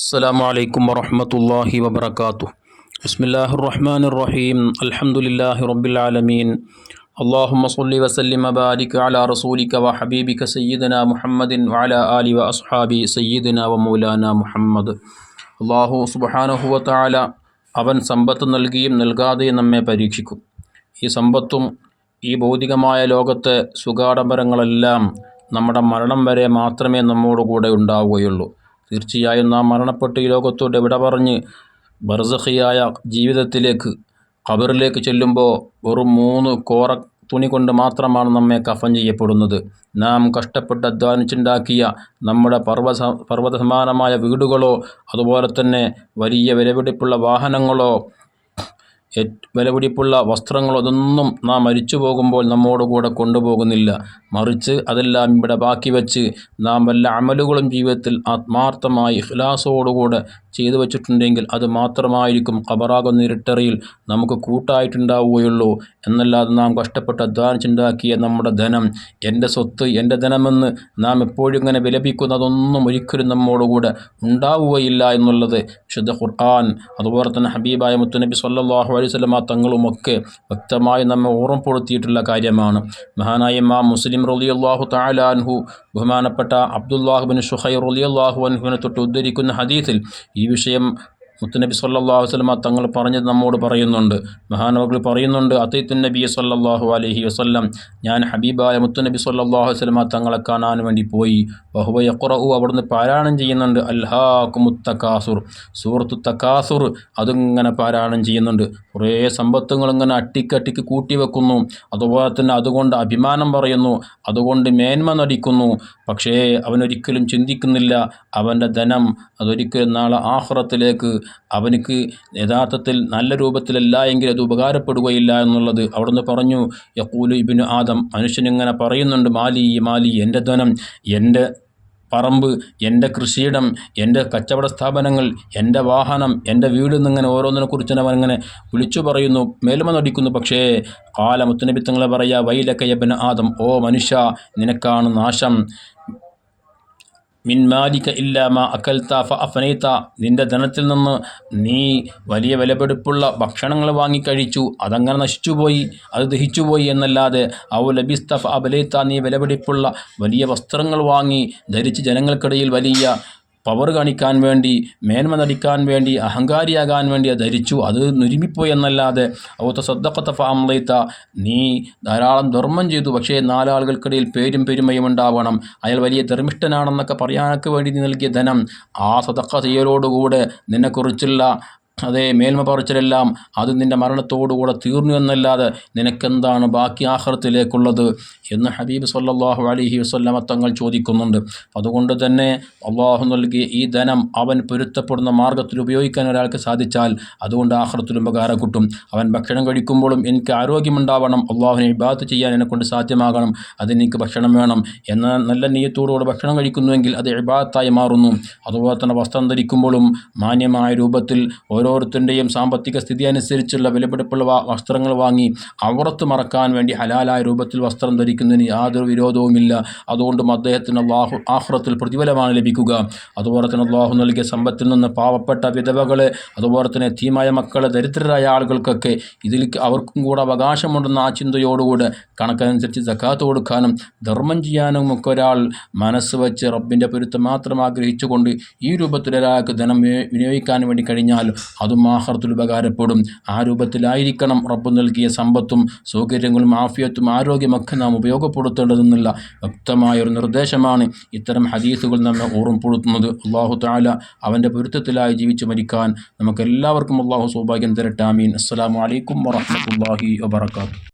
السلام عليكم ورحمة الله وبركاته بسم الله الرحمن الرحيم الحمد لله رب العالمين اللهم صل وسلم وبارك على رسولك وحبيبك سيدنا محمد وعلى آله وأصحابه سيدنا ومولانا മുഹമ്മദ് അള്ളാഹു സുബാനഹുവ താല അവൻ സമ്പത്ത് നൽകിയും നൽകാതെയും നമ്മെ പരീക്ഷിക്കും ഈ സമ്പത്തും ഈ ഭൗതികമായ ലോകത്തെ സുഖാഡംബരങ്ങളെല്ലാം നമ്മുടെ മരണം വരെ മാത്രമേ നമ്മോടുകൂടെ ഉണ്ടാവുകയുള്ളൂ തീർച്ചയായും നാം മരണപ്പെട്ട് ഈ ലോകത്തോട് വിട പറഞ്ഞ് ബർസഹിയായ ജീവിതത്തിലേക്ക് ഖബറിലേക്ക് ചെല്ലുമ്പോൾ വെറും മൂന്ന് കോറ തുണി കൊണ്ട് മാത്രമാണ് നമ്മെ കഫൻ ചെയ്യപ്പെടുന്നത്. നാം കഷ്ടപ്പെട്ട് അധ്വാനിച്ചുണ്ടാക്കിയ നമ്മുടെ പർവത പർവത സമാനമായ വീടുകളോ അതുപോലെ തന്നെ വലിയ വിലപിടിപ്പുള്ള വാഹനങ്ങളോ വിലപിടിപ്പുള്ള വസ്ത്രങ്ങളോ അതൊന്നും നാം മരിച്ചു പോകുമ്പോൾ നമ്മോട് കൂടെ കൊണ്ടുപോകുന്നില്ല. മറിച്ച് അതെല്ലാം ഇവിടെ ബാക്കി വെച്ച് നാം വല്ല അമലുകളും ജീവിതത്തിൽ ആത്മാർത്ഥമായി ഇഹ്ലാസോടുകൂടെ ചെയ്തു വച്ചിട്ടുണ്ടെങ്കിൽ അത് മാത്രമായിരിക്കും ഖബറാകുന്ന ഇരട്ടറിയിൽ നമുക്ക് കൂട്ടായിട്ടുണ്ടാവുകയുള്ളൂ. എന്നല്ലാതെ നാം കഷ്ടപ്പെട്ട് അധ്വാനിച്ചുണ്ടാക്കിയ നമ്മുടെ ധനം എന്റെ സ്വത്ത് എന്റെ ധനമെന്ന് നാം എപ്പോഴും ഇങ്ങനെ വിലപിക്കുന്നതൊന്നും ഒരിക്കലും നമ്മോടുകൂടെ ഉണ്ടാവുകയില്ല എന്നുള്ളത് വിശുദ്ധ ഖുർആൻ അതുപോലെ തന്നെ ഹബീബായ മുത്തുനബി സല്ലാഹു അലൈഹി സ്വലമ തങ്ങളുമൊക്കെ വ്യക്തമായി നമ്മെ ഓർമ്മപ്പെടുത്തിയിട്ടുള്ള കാര്യമാണ്. മഹാനായ മാ മുസ്ലിം റലിയല്ലാഹു താലാൻഹു ബഹുമാനപ്പെട്ട അബ്ദുല്ലാഹുബിൻ ഷുഹൈർ റലിയല്ലാഹു അൻഹുവിനെ തൊട്ട് ഉദ്ധരിക്കുന്ന ഹദീസിൽ ഈ വിഷയം മുത്തുനബി സല്ലാഹു വസ്ലമ തങ്ങൾ പറഞ്ഞത് നമ്മോട് പറയുന്നുണ്ട്. മഹാനവകൾ പറയുന്നുണ്ട് അതീത്തു നബി സല്ലാഹു അലഹി വസ്ലം ഞാൻ ഹബീബായ മുത്തുനബി സല്ലാഹു വസ്ലമ തങ്ങളെ കാണാൻ വേണ്ടി പോയി. ബഹുബ യക്കുറു അവിടുന്ന് പാരായണം ചെയ്യുന്നുണ്ട്. അൽഹാഖുമുത്തക്കാസുർ സൂറത്തു തക്കാസുർ അതിങ്ങനെ പാരായണം ചെയ്യുന്നുണ്ട്. കുറേ സമ്പത്തുകൾ ഇങ്ങനെ അട്ടിക്കട്ടിക്ക് കൂട്ടി വെക്കുന്നു. അതുപോലെ തന്നെ അതുകൊണ്ട് അഭിമാനം പറയുന്നു. അതുകൊണ്ട് മേന്മ നടിക്കുന്നു. പക്ഷേ അവനൊരിക്കലും ചിന്തിക്കുന്നില്ല. അവന്റെ ധനം അതൊരിക്കലും നാളെ ആഹ്റത്തിലേക്ക് അവനക്ക് യഥാർത്ഥത്തിൽ നല്ല രൂപത്തിലല്ല എങ്കിൽ അത് ഉപകാരപ്പെടുകയില്ല എന്നുള്ളത് അവിടുന്ന് പറഞ്ഞു. യക്കൂലു ഇബിന് ആദം മനുഷ്യനിങ്ങനെ പറയുന്നുണ്ട് മാലി മാലി എന്റെ ധനം എന്റെ പറമ്പ് എന്റെ കൃഷിയിടം എന്റെ കച്ചവട സ്ഥാപനങ്ങൾ എന്റെ വാഹനം എന്റെ വീട് എന്നിങ്ങനെ ഓരോന്നിനെ കുറിച്ച് അവൻ അങ്ങനെ വിളിച്ചു പറയുന്നു. മേലുമ നടിക്കുന്നു പക്ഷേ കാല മുത്തനബിത്തങ്ങളെ പറയുക വൈലക്കയ്യപ്പൻ ആദം ഓ മനുഷ്യ നിനക്കാണ് നാശം. മിൻ മാലിക ഇല്ലാമ അക്കൽത്ത ഫ അഫനൈത്ത നിന്റെ ധനത്തിൽ നിന്ന് നീ വലിയ വിലപിടിപ്പുള്ള ഭക്ഷണങ്ങൾ വാങ്ങിക്കഴിച്ചു അതങ്ങനെ നശിച്ചുപോയി. അത് ദഹിച്ചുപോയി എന്നല്ലാതെ ഔ ലബിസ്തഫ അബലൈത്ത നീ വിലപിടിപ്പുള്ള വലിയ വസ്ത്രങ്ങൾ വാങ്ങി ധരിച്ച് ജനങ്ങൾക്കിടയിൽ വലിയ പവർ കാണിക്കാൻ വേണ്ടി മേന്മ നടിക്കാൻ വേണ്ടി അഹങ്കാരിയാകാൻ വേണ്ടി അത് ധരിച്ചു. അത് നുരുമിപ്പോയി എന്നല്ലാതെ അവത്തെ സദ്ദക്കത്ത ഫാമലൈത്ത നീ ധാരാളം ധർമ്മം ചെയ്തു പക്ഷേ നാലാളുകൾക്കിടയിൽ പേരും പെരുമയും ഉണ്ടാവണം. അയാൾ വലിയ ധർമ്മിഷ്ഠനാണെന്നൊക്കെ പറയാനൊക്കെ വേണ്ടി നൽകിയ ധനം. ആ സ്വതക്ക ചെയ്യലോടുകൂടെ നിന്നെക്കുറിച്ചുള്ള അതേ മേൽമ പറിച്ചലെല്ലാം അത് നിന്റെ മരണത്തോടുകൂടെ തീർന്നു എന്നല്ലാതെ നിനക്കെന്താണ് ബാക്കി ആഹ്റത്തിലേക്കുള്ളത്? എന്ന് ഹബീബ് സല്ലാഹു അലഹി വസ്ല്ലാം തങ്ങൾ ചോദിക്കുന്നുണ്ട്. അതുകൊണ്ട് തന്നെ അള്ളാഹു നൽകിയ ഈ ധനം അവൻ പൊരുത്തപ്പെടുന്ന മാർഗത്തിൽ ഉപയോഗിക്കാൻ ഒരാൾക്ക് സാധിച്ചാൽ അതുകൊണ്ട് ആഹ്റത്തിലും ഉപകാരം കിട്ടും. അവൻ ഭക്ഷണം കഴിക്കുമ്പോഴും എനിക്ക് ആരോഗ്യമുണ്ടാവണം അള്ളാഹുവിനെ ഇബാത്ത് ചെയ്യാൻ എന്നെക്കൊണ്ട് സാധ്യമാകണം അതിനെനിക്ക് ഭക്ഷണം വേണം എന്ന നല്ല നീയത്തോടുകൂടെ ഭക്ഷണം കഴിക്കുന്നുവെങ്കിൽ അത് ഇബാത്തായി മാറുന്നു. അതുപോലെ തന്നെ വസ്ത്രം ധരിക്കുമ്പോഴും മാന്യമായ രൂപത്തിൽ ഓരോരുത്തരുടെയും സാമ്പത്തിക സ്ഥിതി അനുസരിച്ചുള്ള വിലപിടിപ്പുള്ള വസ്ത്രങ്ങൾ വാങ്ങി അവർത്ത് മറക്കാൻ വേണ്ടി ഹലാലായ രൂപത്തിൽ വസ്ത്രം ധരിക്കുന്നതിന് യാതൊരു വിരോധവുമില്ല. അതുകൊണ്ടും അദ്ദേഹത്തിന് അള്ളാഹു ആഹ്റത്തിൽ പ്രതിഫലമാണ് ലഭിക്കുക. അതുപോലെ തന്നെ അള്ളാഹു നൽകിയ സമ്പത്തിൽ നിന്ന് പാവപ്പെട്ട വിധവകളെ അതുപോലെ തന്നെ തീമായ മക്കളെ ദരിദ്രരായ ആളുകൾക്കൊക്കെ ഇതിൽ അവർക്കും കൂടെ അവകാശമുണ്ടെന്ന ആ ചിന്തയോടുകൂടെ കണക്കനുസരിച്ച് സക്കാത്ത് കൊടുക്കാനും ധർമ്മം ചെയ്യാനും ഒക്കെ ഒരാൾ മനസ്സ് വെച്ച് റബ്ബിന്റെ പൊരുത്തം മാത്രം ആഗ്രഹിച്ചുകൊണ്ട് ഈ രൂപത്തിൽ ഒരാൾക്ക് ധനം വിനിയോഗിക്കാൻ വേണ്ടി കഴിഞ്ഞാൽ അതും ആഹർത്തിൽ ഉപകാരപ്പെടും. ആ രൂപത്തിലായിരിക്കണം റബ്ബ് നൽകിയ സമ്പത്തും സൗകര്യങ്ങളും ആഫിയത്തും ആരോഗ്യമൊക്കെ നാം ഉപയോഗപ്പെടുത്തേണ്ടതെന്നുള്ള വ്യക്തമായ ഒരു നിർദ്ദേശമാണ് ഇത്തരം ഹദീസുകൾ നമ്മെ ഓർമ്മപ്പെടുത്തുന്നത്. അള്ളാഹു താല അവന്റെ പൊരുത്തത്തിലായി ജീവിച്ചു മരിക്കാൻ നമുക്കെല്ലാവർക്കും അള്ളാഹു സൗഭാഗ്യം തരട്ടാമീൻ അസ്സാം വലൈക്കും വാഹമത്തല്ലാഹി വാബർക്കാത്തു